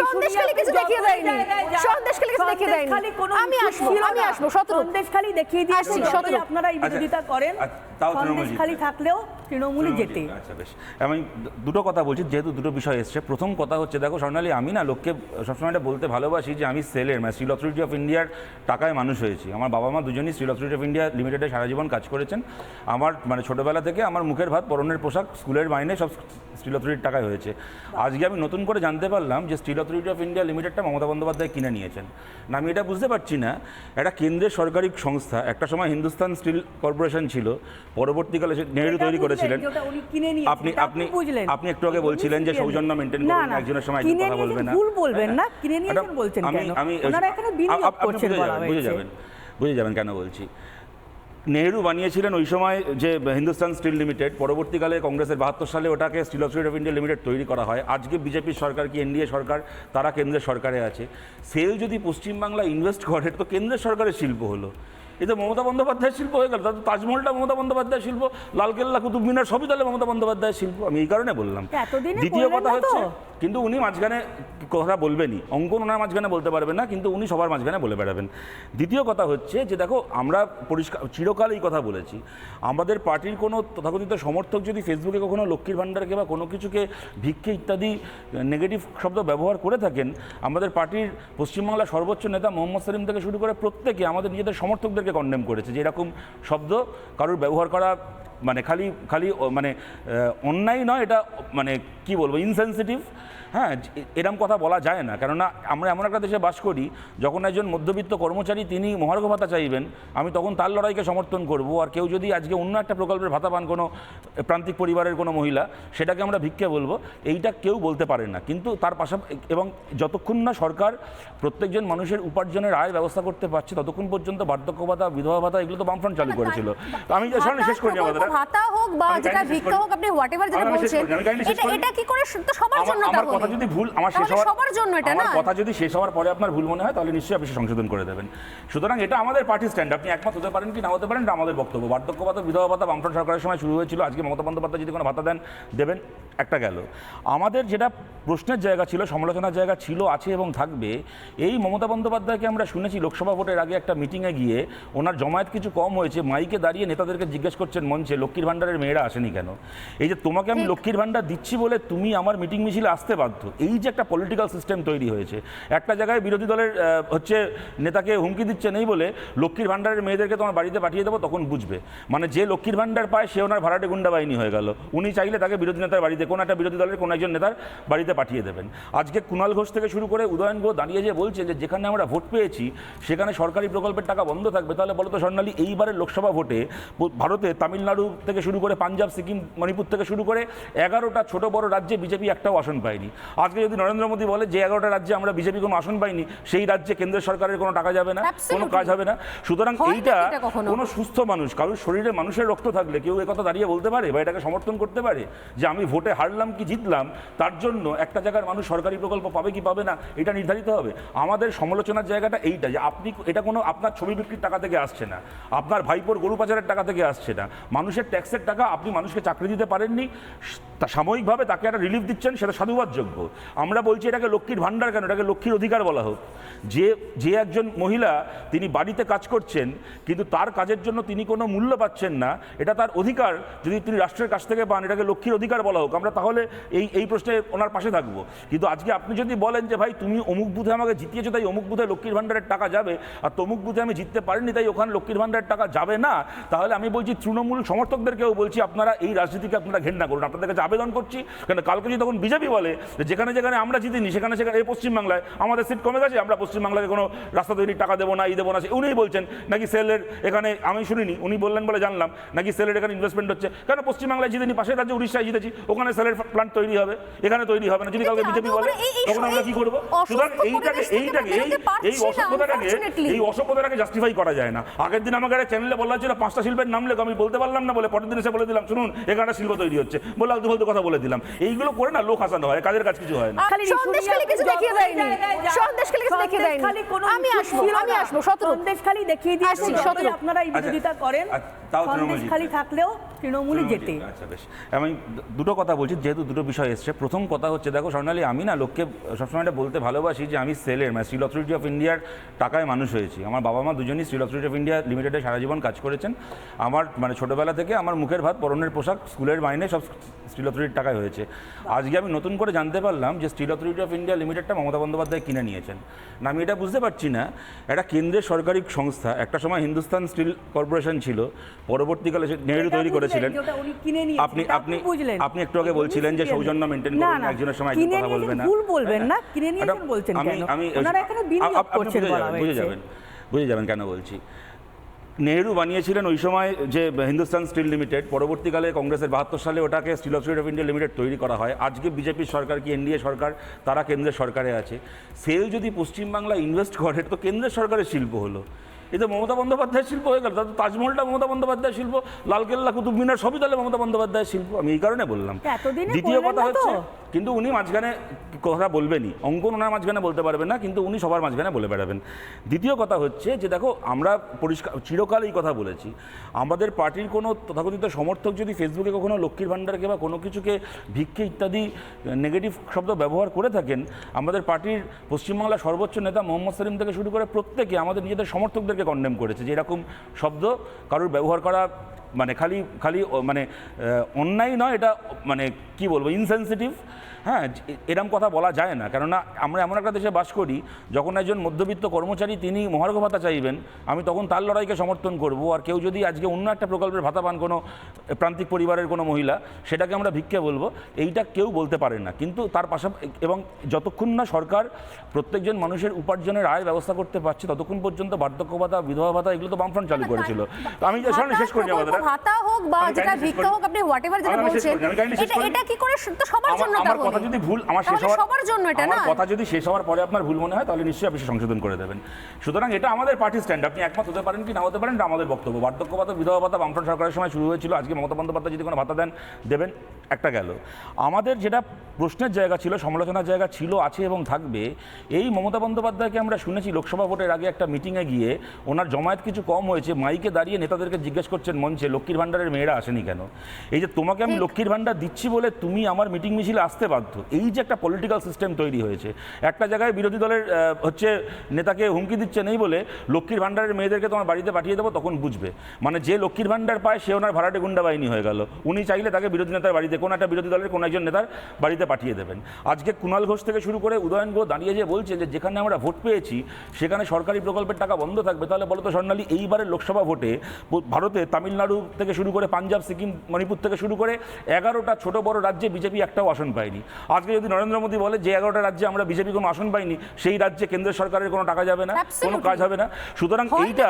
সন্দেশখালী কিছু দেখিয়ে দেয়নি। সন্দেশখালী কিছু দেখিয়ে দেয়নি। আমি আসব আমি আসব শতরূপ সন্দেশখালী দেখিয়ে দিয়েছে আসছি, যতই শতরূপ। আপনারা এই বিরোধিতা করেন। তাও তৃণমূল সন্দেশখালী জিতবে। থাকলেও তৃণমূলই যেতে আচ্ছা বেশ। আমি দুটো কথা বলছি যেহেতু দুটো বিষয় এসছে। প্রথম কথা হচ্ছে দেখো স্বর্ণালী আমি না লোককে সবসময় এটা বলতে ভালোবাসি যে আমি সেলের মানে স্টিল অথরিটি অফ ইন্ডিয়ার টাকায় মানুষ হয়েছি। আমার বাবা মা দুজনই স্টিল অথরিটি অফ ইন্ডিয়া লিমিটেডে সারা জীবন কাজ করেছেন। আমার মানে ছোটোবেলা থেকে আমার মুখের ভাত পরনের পোশাক স্কুলের মাইনে সব স্টিল অথরিটির টাকায় হয়েছে। আজকে আমি নতুন করে জানতে পারলাম যে স্টিল অথরিটি অফ ইন্ডিয়া লিমিটেডটা মমতা বন্দ্যোপাধ্যায় কিনে নিয়েছেন। না আমি এটা বুঝতে পারছি না। একটা কেন্দ্রের সরকারি সংস্থা একটা সময় হিন্দুস্তান স্টিল কর্পোরেশন ছিল পরবর্তীকালে নেহেরু তৈরি করেছিলেন। আপনি আপনি আপনি একটু আগে বলছিলেন যে সৌজন্য মেনটেন করুন একজনের সময় একজন কথা বলবেন না। ভুল বলবেন না, কিনে হ্যাঁ, নিয়েছেন বলছেন আমি কেন? আমি যাবেন, বুঝে যাবেন বুঝে যাবেন কেন বলছি। নেহেরু বানিয়েছিলেন ওই সময় যে হিন্দুস্তান স্টিল লিমিটেড, পরবর্তীকালে কংগ্রেসের বাহাত্তর সালে ওটাকে steel authority of India limited তৈরি করা হয়। আজকে বিজেপির সরকার কি এনডিএ সরকার, তারা কেন্দ্রের সরকারে আছে। সেল যদি পশ্চিমবাংলা ইনভেস্ট করে, তো কেন্দ্রের সরকারের শিল্প হলো। এটা মমতা বন্দ্যোপাধ্যায়ের শিল্প হয়ে গেল তাহলে তাজমহলটা মমতা বন্দ্যোপাধ্যায়ের শিল্প লালকেল্লা কুতুব মিনার সবই তাহলে মমতা বন্দ্যোপাধ্যায়ের শিল্প। আমি এই কারণে বললাম। দ্বিতীয় কথা হচ্ছে কিন্তু উনি মাঝখানে কথা বলবেনই অঙ্কন ওনার মাঝখানে বলতে পারবেন না কিন্তু উনি সবার মাঝখানে বলে বেড়াবেন। দ্বিতীয় কথা হচ্ছে যে দেখো আমরা পরিষ্কার চিরকাল এই কথা বলেছি আমাদের পার্টির কোনো তথাকথিত সমর্থক যদি ফেসবুকে কখনো লক্ষ্মীর ভাণ্ডারকে বা কোনো কিছুকে ভিক্ষে ইত্যাদি নেগেটিভ শব্দ ব্যবহার করে থাকেন আমাদের পার্টির পশ্চিমবাংলার সর্বোচ্চ নেতা মোহাম্মদ সেলিম থেকে শুরু করে প্রত্যেকে আমাদের নিজেদের সমর্থকদেরকে কন্ডেম করেছে যে এরকম শব্দ কারোর ব্যবহার করা মানে খালি খালি মানে অন্যায় নয়, এটা মানে কি বলব ইনসেনসিটিভ হ্যাঁ এরম কথা বলা যায় না। কেননা আমরা এমন একটা দেশে বাস করি যখন একজন মধ্যবিত্ত কর্মচারী তিনি মহার্ঘ ভাতা চাইবেন আমি তখন তার লড়াইকে সমর্থন করব। আর কেউ যদি আজকে অন্য একটা প্রকল্পের ভাতা পান কোনো প্রান্তিক পরিবারের কোনো মহিলা সেটাকে আমরা ভিক্ষে বলব। এইটা কেউ বলতে পারে না। কিন্তু তার পাশাপাশি এবং যতক্ষণ না সরকার প্রত্যেকজন মানুষের উপার্জনের আয় ব্যবস্থা করতে পারছে ততক্ষণ পর্যন্ত বার্ধক্য ভাতা বিধবা ভাতা এগুলো তো বামফ্রন্ট চালু করেছিল। তো আমি শেষ করে যাব ভাতা হোক বা যেটা ভিক্ষা। হোক আপনি হোয়াট এভার যেটা বলছেন এটা কি করে তো সবার জন্য? কথা যদি ভুল আমার শেষ হওয়ার সবার জন্য এটা না? কথা যদি শেষ হওয়ার পরে আপনার ভুল মনে হয় তাহলে নিশ্চয়ই আপনি সংশোধন করে দেবেন। সুতরাং এটা আমাদের পার্টি স্ট্যান্ড আপনি একমত হতে পারেন কি না হতে পারেন এটা আমাদের বক্তব্য। বার্ধক্য ভাতা বিধবা ভাতা বামফ্রন্ট সরকারের সময় শুরু হয়েছিল। আজকে মমতা বন্দ্যোপাধ্যায় যদি কোনো ভাতা দেন দেবেন একটা গেল। আমাদের যেটা প্রশ্নের জায়গা ছিল সমালোচনার জায়গা ছিল আছে এবং থাকবে এই মমতা বন্দ্যোপাধ্যায়কে আমরা শুনেছি লোকসভা ভোটের আগে একটা মিটিংয়ে গিয়ে ওনার জমায়েত কিছু কম হয়েছে মাইকে দাঁড়িয়ে নেতাদেরকে জিজ্ঞেস করছেন মঞ্চে লক্ষ্মীর ভাণ্ডারের মেয়েরা আসেনি কেন? এই যে তোমাকে আমি লক্ষ্মীর ভাণ্ডার দিচ্ছি বলে তুমি আমার মিটিং মিছিলে আসতে বাধ্য। এই যে একটা পলিটিক্যাল সিস্টেম তৈরি হয়েছে, একটা জায়গায় বিরোধী দলের হচ্ছে নেতাকে হুমকি দিচ্ছে নেই বলে লক্ষ্মীর ভাণ্ডারের মেয়েদেরকে তোমার বাড়িতে পাঠিয়ে দেবো, তখন বুঝবে। মানে যে লক্ষ্মীর ভাণ্ডার পায়, সে ওনার ভাড়াটে গুন্ডা বাহিনী হয়ে গেল। উনি চাইলে তাকে বিরোধী নেতার বাড়িতে, কোনো একটা বিরোধী দলের, কোনো একজন নেতার বাড়িতে পাঠিয়ে দেবেন। আজকে কুণাল ঘোষ থেকে শুরু করে উদয়ন ঘোষ দাঁড়িয়ে যে বলছে যে যেখানে আমরা ভোট পেয়েছি, সেখানে সরকারি প্রকল্পের টাকা বন্ধ থাকবে, তাহলে বলো তো স্বর্ণালী, এইবারের লোকসভা ভোটে ভারতে তামিলনাড়ু থেকে শুরু করে পাঞ্জাব, সিকিম, মণিপুর থেকে শুরু করে এগারোটা ছোট বড় রাজ্যে বিজেপি একটাও আসন পায়নি। আজকে যদি নরেন্দ্র মোদী বলে যে এগারোটা রাজ্যে আমরা বিজেপি কোনো আসন পাইনি সেই রাজ্যে কেন্দ্রের সরকারের কোনো টাকা যাবে না কোনো কাজ হবে না। সুতরাং এইটা কোনো সুস্থ মানুষ কারোর শরীরে মানুষের রক্ত থাকলে কেউ একথা দাঁড়িয়ে বলতে পারে বা এটাকে সমর্থন করতে পারে যে আমি ভোটে হারলাম কি জিতলাম তার জন্য একটা জায়গার মানুষ সরকারি প্রকল্প পাবে কি পাবে না এটা নির্ধারিত হবে। আমাদের সমালোচনার জায়গাটা এইটা যে আপনি এটা কোনো আপনার ছবি বিক্রির টাকা থেকে আসছে না আপনার ভাইপোর গরু পাচারের টাকা থেকে আসছে না। মানুষের ট্যাক্সের টাকা আপনি মানুষকে চাকরি দিতে পারেননি সাময়িকভাবে তাকে একটা রিলিফ দিচ্ছেন সেটা সাধুবাদযোগ্য আমরা বলছি এটাকে লক্ষ্মীর ভাণ্ডার কেন? এটাকে লক্ষ্মীর অধিকার বলা হোক। যে যে একজন মহিলা তিনি বাড়িতে কাজ করছেন, কিন্তু তার কাজের জন্য তিনি কোনো মূল্য পাচ্ছেন না, এটা তার অধিকার। যদি তিনি রাষ্ট্রের কাছ থেকে পান, এটাকে লক্ষ্মীর অধিকার বলা হোক, আমরা তাহলে এই এই প্রশ্নে ওনার পাশে থাকব। কিন্তু আজকে আপনি যদি বলেন যে, ভাই, তুমি অমুক বুধে আমাকে জিতিয়েছো, তাই অমুক বুধে লক্ষ্মীর ভাণ্ডারের টাকা যাবে, আর তমুক বুধে আমি জিততে পারিনি, তাই ওখানে লক্ষ্মীর ভাণ্ডারের টাকা যাবে না? তাহলে আমি বলছি তৃণমূল সমর্থকদেরকেও বলছি, আপনারা এই রাজনীতিকে আপনারা ঘেন্না করুন। আপনাদের কাছে আবেদন করছি, কেন কালকে যদি তখন বিজেপি বলে যেখানে যেখানে আমরা জিতিনি সেখানে সেখানে এই পশ্চিমবাংলায় আমাদের সিট কমে গেছে আমরা পশ্চিমবাংলাকে কোনো রাস্তা তৈরির টাকা দেবো না এই দেবো না সে- উনিই বলছেন নাকি সেলের এখানে আমি শুনিনি উনি বললেন বলে জানলাম নাকি সেলের এখানে ইনভেস্টমেন্ট হচ্ছে। কেন পশ্চিমবাংলায় জিতেনি পাশের রাজ্যে উড়িষ্যায় জিতেছি ওখানে সেলের প্লান্ট তৈরি হবে এখানে তৈরি হবে না। যদি কালকে কিন্তু বিজেপি বলে তখন আমরা কি করব? সুতরাং এইটাকে এইটাকে এই এই অসভ্যতাটাকে এই অসভ্যতাটাকে জাস্টিফাই করা যায় না। আগের দিন আমাকে একটা চ্যানেলে বলা হচ্ছিল পাঁচটা শিল্পের নাম লেখো আমি বলতে পারলাম না বলে পরের দিন এসে বলে দিলাম শুনুন এখানে শিল্প তৈরি হচ্ছে। বলে আলতু ফালতু কথা বলে দিলাম। এইগুলো করে না লোক হাসানো হয় কাজের কাজ কিছু হয় না সন্দেশখালি কিছু দেখিয়ে দেয়নি। সন্দেশখালি কিছু দেখিয়ে দেয়নি। আমি আসব, আমি না। আসব, সতেরো। সন্দেশখালি দেখিয়ে দিয়েছে আসছি, সতেরো। আপনারা এই আচ্ছা, বিরোধিতা করেন আচ্ছা, সন্দেশখালি থাকলেও তৃণমূলই জেতে আচ্ছা বেশ আমি দুটো কথা বলছি যেহেতু দুটো বিষয় এসছে প্রথম কথা হচ্ছে দেখো স্বর্ণালী আমি না লোককে সবসময় এটা বলতে ভালোবাসি যে আমি সেলের মানে স্টিল অথরিটি অফ ইন্ডিয়ার টাকায় মানুষ হয়েছি আমার বাবা মা দুজনই স্টিল অথরিটি অফ ইন্ডিয়া লিমিটেডে সারা জীবন কাজ করেছেন আমার মানে ছোটোবেলা থেকে আমার মুখের ভাত পরনের পোশাক স্কুলের মাইনে সব স্টিল অথরিটির টাকায় হয়েছে আজকে আমি নতুন করে জানতে পারলাম যে স্টিল অথরিটি অফ ইন্ডিয়া লিমিটেডটা মমতা বন্দ্যোপাধ্যায় কিনে নিয়েছেন। না আমি এটা বুঝতে পারছি না। একটা কেন্দ্রের সরকারি সংস্থা একটা সময় হিন্দুস্তান স্টিল কর্পোরেশন ছিল পরবর্তীকালে নেহেরু তৈরি করেছিলেন। আপনি আপনি আপনি একটু আগে বলছিলেন যে সৌজন্য মেনটেন করুন একজনের সময় কথা বলবেন না। ভুল বলবেন না, কিনে নিয়েছেন ম্যাডাম, বলছেন আমি কেন? আমি বুঝে। যাবেন বুঝে যাবেন কেন বলছি। নেহেরু বানিয়েছিলেন ওই সময় যে হিন্দুস্তান স্টিল লিমিটেড, পরবর্তীকালে কংগ্রেসের বাহাত্তর সালে ওটাকে steel authority of India limited তৈরি করা হয়। আজকে বিজেপির সরকার কি এনডিএ সরকার, তারা কেন্দ্রের সরকারে আছে। সেল যদি পশ্চিমবাংলা ইনভেস্ট করে, তো কেন্দ্রের সরকারের শিল্প হলো। এই তো মমতা বন্দ্যোপাধ্যায়ের শিল্প হয়ে গেল তাহলে তাজমহলটা মমতা বন্দ্যোপাধ্যায়ের শিল্প লালকেল্লা কুতুব মিনার সবই তাহলে মমতা বন্দ্যোপাধ্যায়ের শিল্প আমি এই কারণে বললাম। দ্বিতীয় কথা হচ্ছে কিন্তু উনি মাঝখানে কথা বলবেনই অঙ্কন ওনার মাঝখানে বলতে পারবেন না কিন্তু উনি সবার মাঝখানে বলে বেড়াবেন। দ্বিতীয় কথা হচ্ছে যে দেখো আমরা পরিষ্কার চিরকাল এই কথা বলেছি আমাদের পার্টির কোনো তথাকথিত সমর্থক যদি ফেসবুকে কখনো লক্ষ্মীর ভাণ্ডারকে বা কোনো কিছুকে ভিক্ষে ইত্যাদি নেগেটিভ শব্দ ব্যবহার করে থাকেন আমাদের পার্টির পশ্চিমবাংলার সর্বোচ্চ নেতা মোহাম্মদ সেলিম থেকে শুরু করে প্রত্যেকে আমাদের নিজেদের সমর্থকদেরকে কন্ডেম করেছে, যে এরকম শব্দ কারোর ব্যবহার করা মানে খালি খালি মানে অন্যায় নয়, এটা মানে কি বলব ইনসেনসিটিভ হ্যাঁ এরম কথা বলা যায় না। কেননা আমরা এমন একটা দেশে বাস করি যখন একজন মধ্যবিত্ত কর্মচারী তিনি মহার্ঘ ভাতা চাইবেন আমি তখন তার লড়াইকে সমর্থন করব। আর কেউ যদি আজকে অন্য একটা প্রকল্পের ভাতা পান কোনো প্রান্তিক পরিবারের কোনো মহিলা সেটাকে আমরা ভিক্ষে বলব এইটা কেউ বলতে পারে না। কিন্তু তার পাশাপাশি এবং যতক্ষণ না সরকার প্রত্যেকজন মানুষের উপার্জনের আয় ব্যবস্থা করতে পারছে ততক্ষণ পর্যন্ত বার্ধক্য ভাতা বিধবা ভাতা এগুলো তো বামফ্রন্ট চালু করেছিল। তো আমি শেষ করে প্রকল্প ভাতা হোক বা যেটা ভিক্ষা। হোক আপনি হোয়াট এভার যেটা বলছেন এটা কি করে তো সবার জন্য। কথা যদি ভুল আমার শেষ হওয়ার সবার জন্য এটা না? কথা যদি শেষ হওয়ার পরে আপনার ভুল মনে হয় তাহলে নিশ্চয়ই আপনি সংশোধন করে দেবেন। সুতরাং এটা আমাদের পার্টি স্ট্যান্ড আপনি একমত হতে পারেন কি না হতে পারেন এটা আমাদের বক্তব্য। বার্ধক্য ভাতা বিধবা ভাতা বামফ্রন্ট সরকারের সময় শুরু হয়েছিল। আজকে মমতা বন্দ্যোপাধ্যায় যদি কোনো ভাতা দেন দেবেন। একটা গেল। আমাদের যেটা প্রশ্নের জায়গা ছিল সমালোচনার জায়গা ছিল আছে এবং থাকবে এই মমতা বন্দ্যোপাধ্যায়কে আমরা শুনেছি লোকসভা ভোটের আগে একটা মিটিংয়ে গিয়ে ওনার জমায়েত কিছু কম হয়েছে মাইকে দাঁড়িয়ে নেতাদেরকে জিজ্ঞেস করছেন মঞ্চে লক্ষ্মীর ভাণ্ডারের মেয়েরা আসেনি কেন? এই যে তোমাকে আমি লক্ষ্মীর ভাণ্ডার দিচ্ছি বলে তুমি আমার মিটিং মিছিলে আসতে বাধ্য এই যে একটা পলিটিক্যাল সিস্টেম তৈরি হয়েছে একটা জায়গায় বিরোধী দলের হচ্ছে নেতাকে হুমকি দিচ্ছে নেই বলে লক্ষ্মীর ভাণ্ডারের মেয়েদেরকে তোমার বাড়িতে পাঠিয়ে দেবো তখন বুঝবে মানে যে লক্ষ্মীর ভাণ্ডার পায় সে ওনার ভাড়াটে গুন্ডা বাহিনী হয়ে গেল উনি চাইলে তাকে বিরোধী নেতার বাড়িতে কোনো একটা বিরোধী দলের কোনো একজন নেতার বাড়িতে পাঠিয়ে দেবেন। আজকে কুণাল ঘোষ থেকে শুরু করে উদয়ন ঘোষ দাঁড়িয়ে যে বলছে যে যেখানে আমরা ভোট পেয়েছি সেখানে সরকারি প্রকল্পের টাকা বন্ধ থাকবে তাহলে বলো তো স্বর্ণালী এইবারের লোকসভা ভোটে ভারতে তামিলনাড়ু থেকে শুরু করে পাঞ্জাব সিকিম মণিপুর থেকে শুরু করে এগারোটা ছোট বড় রাজ্যে বিজেপি একটাও আসন পায়নি। আজকে যদি নরেন্দ্র মোদী বলে যে এগারোটা রাজ্যে আমরা বিজেপি কোনো আসন পাইনি সেই রাজ্যে কেন্দ্রের সরকারের কোনো টাকা যাবে না কোনো কাজ হবে না। সুতরাং এইটা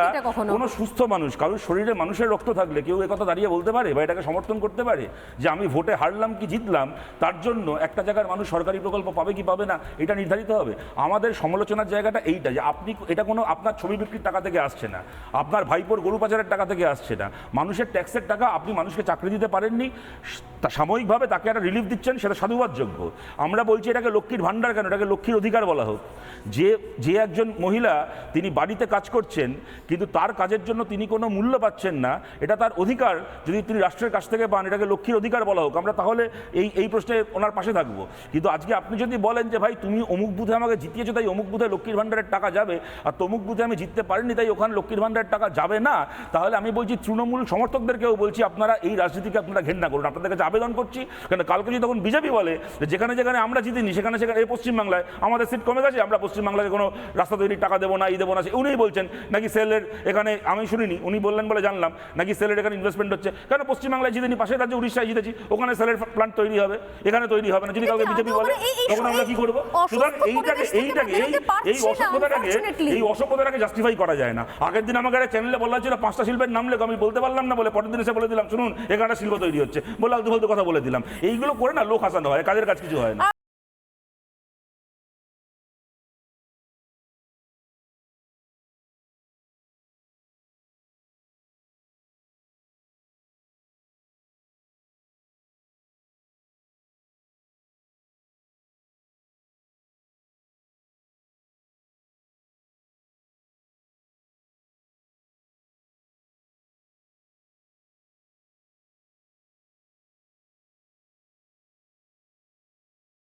কোনো সুস্থ মানুষ কারোর শরীরে মানুষের রক্ত থাকলে কেউ একথা দাঁড়িয়ে বলতে পারে বা এটাকে সমর্থন করতে পারে যে আমি ভোটে হারলাম কি জিতলাম, তার জন্য একটা জায়গার মানুষ সরকারি প্রকল্প পাবে কি পাবে না, এটা নির্ধারিত হবে। আমাদের সমালোচনার জায়গাটা এইটা যে আপনি এটা কোনো আপনার ছবি বিক্রির টাকা থেকে আসছে না, আপনার ভাইপোর গরু পাচারের টাকা থেকে আসছে না। মানুষের ট্যাক্সের টাকা আপনি মানুষকে চাকরি দিতে পারেননি তা সাময়িকভাবে তাকে একটা রিলিফ দিচ্ছেন, সেটা সাধুবাদযোগ্য। আমরা বলছি এটাকে লক্ষ্মীর ভাণ্ডার কেন? এটাকে লক্ষ্মীর অধিকার বলা হোক। যে যে একজন মহিলা তিনি বাড়িতে কাজ করছেন, কিন্তু তার কাজের জন্য তিনি কোনো মূল্য পাচ্ছেন না, এটা তার অধিকার। যদি তিনি রাষ্ট্রের কাছ থেকে পান, এটাকে লক্ষ্মীর অধিকার বলা হোক, আমরা তাহলে এই এই প্রশ্নে ওনার পাশে থাকব। কিন্তু আজকে আপনি যদি বলেন যে, ভাই, তুমি অমুক বুধে আমাকে জিতিয়েছো, তাই অমুক বুধে লক্ষ্মীর ভাণ্ডারের টাকা যাবে, আর তমুক বুধে আমি জিততে পারিনি, তাই ওখানে লক্ষ্মীর ভাণ্ডারের টাকা যাবে না? তাহলে আমি বলছি তৃণমূল সমর্থকদেরকেও বলছি, আপনারা এই রাজনীতিকে আপনারা ঘেন্না করুন। আপনাদের কাছে আবেদন করছি। কেন কালকে যদি তখন বিজেপি বলে যে যেখানে যেখানে আমরা জিতিনি সেখানে সেখানে এই পশ্চিমবাংলায় আমাদের সিট কমে গেছে আমরা পশ্চিমবাংলাকে কোনো রাস্তা তৈরির টাকা দেবো না এই দেবো না সে- উনিই বলছেন নাকি সেলের এখানে আমি শুনিনি উনি বললেন বলে জানলাম নাকি সেলের এখানে ইনভেস্টমেন্ট হচ্ছে। কেন পশ্চিমবাংলায় জিতেনি? পাশের রাজ্যে উড়িষ্যায় জিতেছি ওখানে সেলের প্ল্যান্ট তৈরি হবে এখানে তৈরি হবে না যদি কালকে বিজেপি বলে তখন আমরা কি করব? সুতরাং এইটাকে এইটাকে এই এই অসভ্যতাটাকে এই অসভ্যতাটাকে জাস্টিফাই করা যায় না। আগের দিন আমাকে একটা চ্যানেলে বলা ছিল পাঁচটা শিল্পের নাম লেখো আমি বলতে পারলাম না বলে পরের দিন এসে বলে দিলাম শুনুন এখানে শিল্প তৈরি হচ্ছে। বলে আলতু ফালতু কথা বলে দিলাম। এইগুলো করে না লোক হাসানো হয় কাজের কাজ কিছু হয় না।